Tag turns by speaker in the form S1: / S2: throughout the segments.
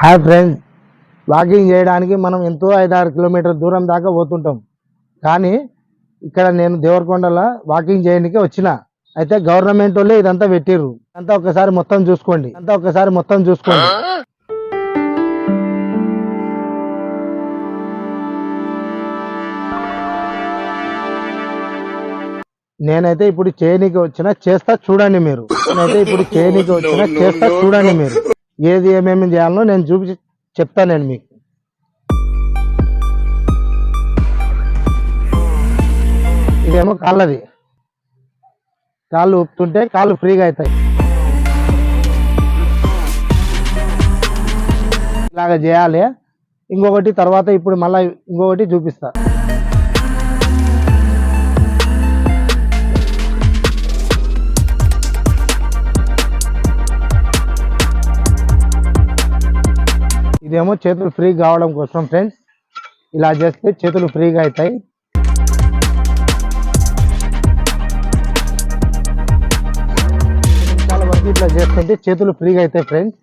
S1: Hi friends walking చేయడానికి మనం ఎంతో ఐదారు కిలోమీటర్ దూరం దాకా పోతుంటాం. కానీ ఇక్కడ నేను దేవరకొండలో వాకింగ్ చేయడానికి వచ్చిన. అయితే గవర్నమెంట్ వాళ్ళే ఇదంతా పెట్టిర్రు. అంతా ఒకసారి మొత్తం చూసుకోండి. అంతా ఒకసారి మొత్తం చూసుకోండి. నేనైతే ఇప్పుడు చేయనీకి వచ్చిన చేస్తా చూడండి మీరు. నేనైతే ఇప్పుడు చేయనీకి వచ్చిన చేస్తా చూడండి మీరు. ఏది ఏమేమి చేయాలో నేను చూపించి చెప్తాను నేను మీకు. ఇదేమో కాళ్ళది. కాళ్ళు ఊపుతుంటే కాళ్ళు ఫ్రీగా అవుతాయి. ఇలాగ చేయాలి. ఇంకొకటి తర్వాత ఇప్పుడు మళ్ళీ ఇంకొకటి చూపిస్తా. ఇదేమో చేతులు ఫ్రీ కావడం కోసం ఫ్రెండ్స్ ఇలా చేస్తే చేతులు ఫ్రీగా అవుతాయి. చాలా వరకు ఇట్లా చేస్తుంటే చేతులు ఫ్రీగా అవుతాయి ఫ్రెండ్స్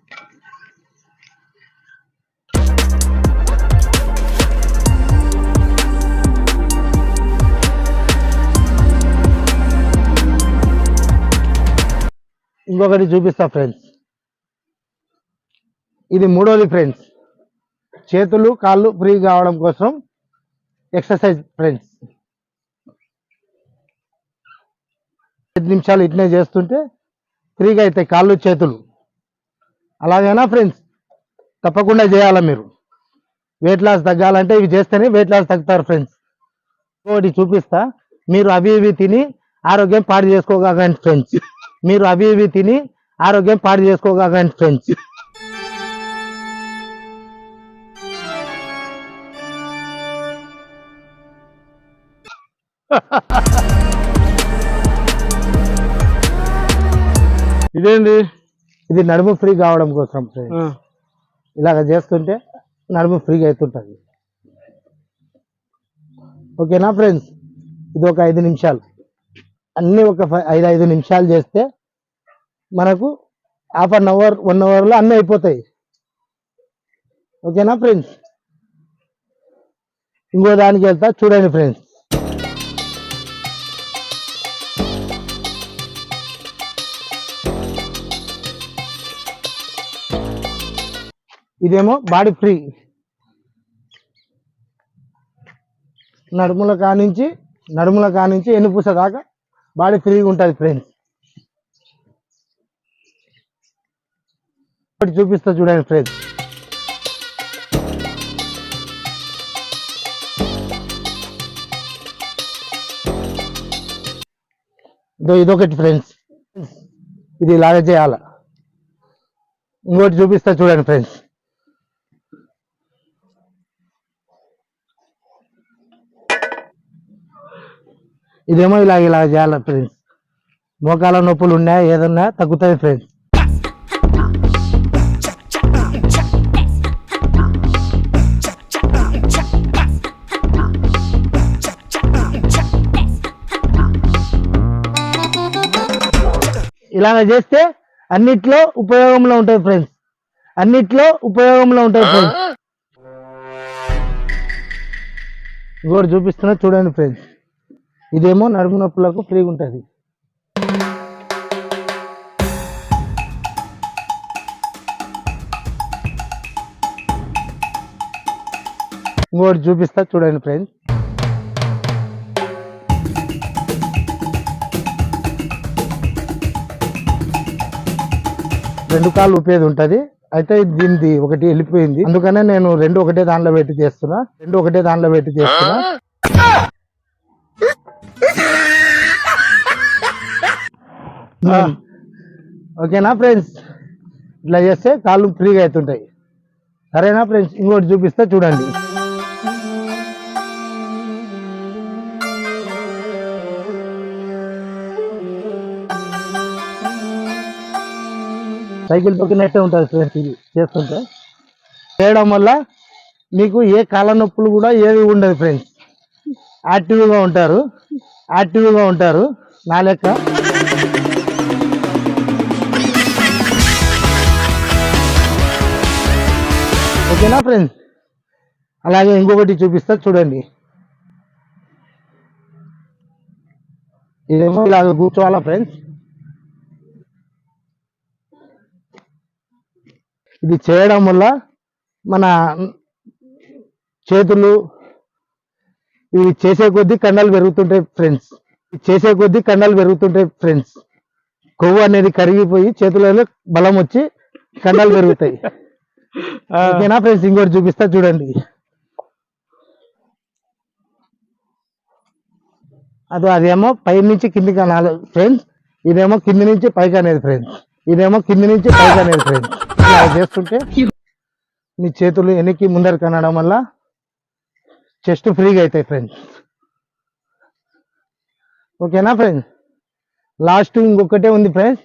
S1: ఇంకొకటి చూపిస్తా ఫ్రెండ్స్ ఇది మూడోది ఫ్రెండ్స్ చేతులు కాళ్ళు ఫ్రీ కావడం కోసం ఎక్సర్సైజ్ ఫ్రెండ్స్. ఐదు నిమిషాలు ఇట్నే చేస్తుంటే ఫ్రీగా అవుతాయి కాళ్ళు చేతులు. అలాగైనా ఫ్రెండ్స్ తప్పకుండా చేయాలా మీరు? వెయిట్ లాస్ తగ్గాలంటే ఇవి చేస్తేనే వెయిట్ లాస్ తగ్గుతారు ఫ్రెండ్స్. ఇంకోటి చూపిస్తా మీరు అవి ఇవి తిని ఆరోగ్యం పాడు చేసుకోగలండి ఫ్రెండ్స్. మీరు అవి ఇవి తిని ఆరోగ్యం పాడు చేసుకోగలండి ఫ్రెండ్స్.
S2: ఇదేంది?
S1: ఇది నడుము ఫ్రీ కావడం కోసం ఫ్రెండ్స్ ఇలాగ చేస్తుంటే నడుము ఫ్రీగా అవుతుంటుంది. ఓకేనా ఫ్రెండ్స్? ఇది ఒక ఐదు నిమిషాలు. అన్నీ ఒక ఐదు ఐదు నిమిషాలు చేస్తే మనకు హాఫ్ అన్ అవర్ వన్ అవర్లో అన్నీ అయిపోతాయి. ఓకేనా ఫ్రెండ్స్? ఇంకో దానికి వెళ్తా. చూడండి ఫ్రెండ్స్. ఇదేమో బాడీ ఫ్రీ నడుముల కానించి నడుముల కానించి ఎన్నుపూస దాకా బాడీ ఫ్రీగా ఉంటుంది ఫ్రెండ్స్ ఒకటి చూపిస్తా చూడండి ఫ్రెండ్స్ ఇదో ఇదొకటి ఫ్రెండ్స్ ఇది ఇలాగ చేయాల ఇంకోటి చూపిస్తా చూడండి ఫ్రెండ్స్ ఇదేమో ఇలా ఇలా చేయాలి ఫ్రెండ్స్ మోకాల నొప్పులు ఉన్నాయా ఏదన్నా తగ్గుతుంది ఫ్రెండ్స్ ఇలాగ చేస్తే అన్నిట్లో ఉపయోగంలో ఉంటుంది ఫ్రెండ్స్ అన్నిట్లో ఉపయోగంలో ఉంటుంది ఫ్రెండ్స్ ఇంకోటి చూపిస్తున్నా చూడండి ఫ్రెండ్స్ ఇదేమో నడుము నొప్పులకు ఫ్రీగా ఉంటుంది ఇంకోటి చూపిస్తా చూడండి ఫ్రెండ్స్. రెండు కాళ్ళు ఉపయోగం ఉంటుంది అయితే దీనిది ఒకటి వెళ్ళిపోయింది. అందుకనే నేను రెండు ఒకటే దాంట్లో పెట్టి చేస్తున్నా. రెండు ఒకటే దాంట్లో పెట్టి చేస్తున్నా. ఓకేనా ఫ్రెండ్స్? ఇట్లా చేస్తే కాళ్ళు ఫ్రీగా అవుతుంటాయి. సరేనా ఫ్రెండ్స్? ఇంకోటి చూపిస్తే చూడండి. సైకిల్ తొక్కినట్టే ఉంటుంది ఫ్రెండ్స్ ఇది? చేస్తుంటే? చేయడం వల్ల మీకు ఏ కాళ్ళ నొప్పులు కూడా ఏవి ఉండదు ఫ్రెండ్స్. యాక్టివ్గా ఉంటారు. యాక్టివ్గా ఉంటారు. నా లెక్క. ఓకేనా ఫ్రెండ్స్? అలాగే ఇంకొకటి చూపిస్తా చూడండి. ఇదేమో ఇలాగ కూర్చోవాలా ఫ్రెండ్స్? ఇది చేయడం వల్ల మన చేతులు ఇవి చేసే కొద్దీ కండలు పెరుగుతుంటాయి ఫ్రెండ్స్. చేసే కొద్దీ కండలు పెరుగుతుంటాయి ఫ్రెండ్స్. కొవ్వు అనేది కరిగిపోయి చేతులలో బలం వచ్చి కండలు పెరుగుతాయి. ఓకేనా ఫ్రెండ్స్ ఇంకోటి చూపిస్తా చూడండి. అది అదేమో పై నుంచి కిందికి అనాలి ఫ్రెండ్స్ ఇదేమో కింది నుంచి పైకి అనేది ఫ్రెండ్స్ ఇదేమో కింది నుంచి పైకి అనేది ఫ్రెండ్స్ ఇలా చేస్తుంటే మీ చేతులు వెనక్కి ముందరికి అనడం వల్ల చెస్ట్ ఫ్రీగా అవుతాయి ఫ్రెండ్స్ ఓకేనా ఫ్రెండ్స్ లాస్ట్ ఇంకొకటే ఉంది ఫ్రెండ్స్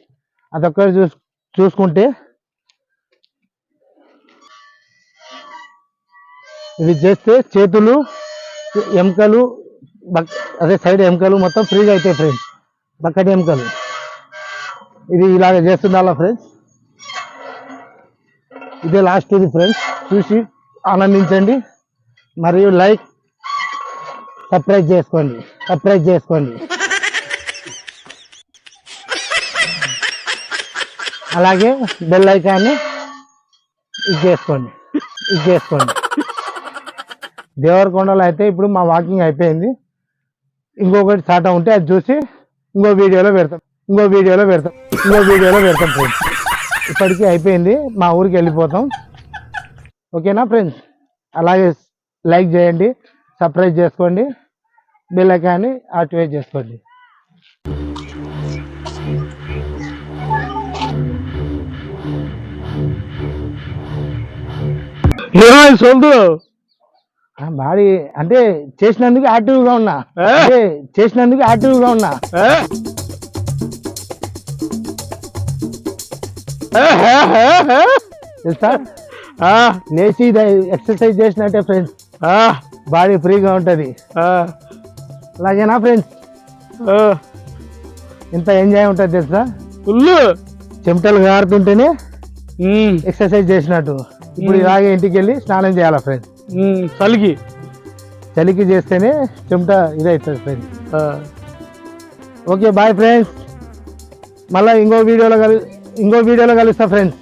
S1: అదొక్కటి చూస్ చూసుకుంటే ఇది చేస్తే చేతులు ఎముకలు బక్- అదే సైడ్ ఎముకలు మొత్తం ఫ్రీగా అవుతాయి ఫ్రెండ్స్ బక్కటి ఎముకలు. ఇది ఇలాగ చేస్తుండాలా ఫ్రెండ్స్ ఇదే లాస్ట్ ఇది ఫ్రెండ్స్ చూసి ఆనందించండి. మరియు లైక్ సబ్స్క్రైబ్ చేసుకోండి. సబ్స్క్రైబ్ చేసుకోండి. అలాగే బెల్ ఐకాన్ని ఇది చేసుకోండి. ఇది చేసుకోండి. దేవరకొండలో అయితే ఇప్పుడు మా వాకింగ్ అయిపోయింది. ఇంకొకటి స్టార్ట్ ఉంటే అది చూసి ఇంకో వీడియోలో పెడతాం. ఇంకో వీడియోలో పెడతాం. ఇంకో వీడియోలో పెడతాం ఫ్రెండ్స్. ఇప్పటికీ అయిపోయింది. మా ఊరికి వెళ్ళిపోతాం. ఓకేనా ఫ్రెండ్స్? అలాగే లైక్ చేయండి సబ్స్క్రైబ్ చేసుకోండి బెల్ యాక్టివేట్ చేసుకోండి.
S2: ఇరవై సొంతులు
S1: బాడీ అంటే చేసినందుకు యాక్టివ్గా ఉన్నా? అంటే చేసినందుకు యాక్టివ్గా ఉన్నా. తెలుసా? లేచి ఎక్సర్సైజ్ చేసినట్టే ఫ్రెండ్స్ బాడీ ఫ్రీగా ఉంటుంది. అలాగేనా ఫ్రెండ్స్ ఇంత ఎంజాయ్ ఉంటుంది తెలుసా?
S2: ఫుల్
S1: చెమటలు గారుతుంటేనే ఎక్సర్సైజ్ చేసినట్టు. ఇప్పుడు ఇలాగే ఇంటికి వెళ్ళి స్నానం చేయాలా ఫ్రెండ్స్
S2: చలికి
S1: చలికి చేస్తేనే చెమట ఇదవుతుంది ఫ్రెండ్స్. Okay bye friends. మళ్ళీ ఇంకో వీడియోలో కలి ఇంకో వీడియోలో కలుస్తా ఫ్రెండ్స్.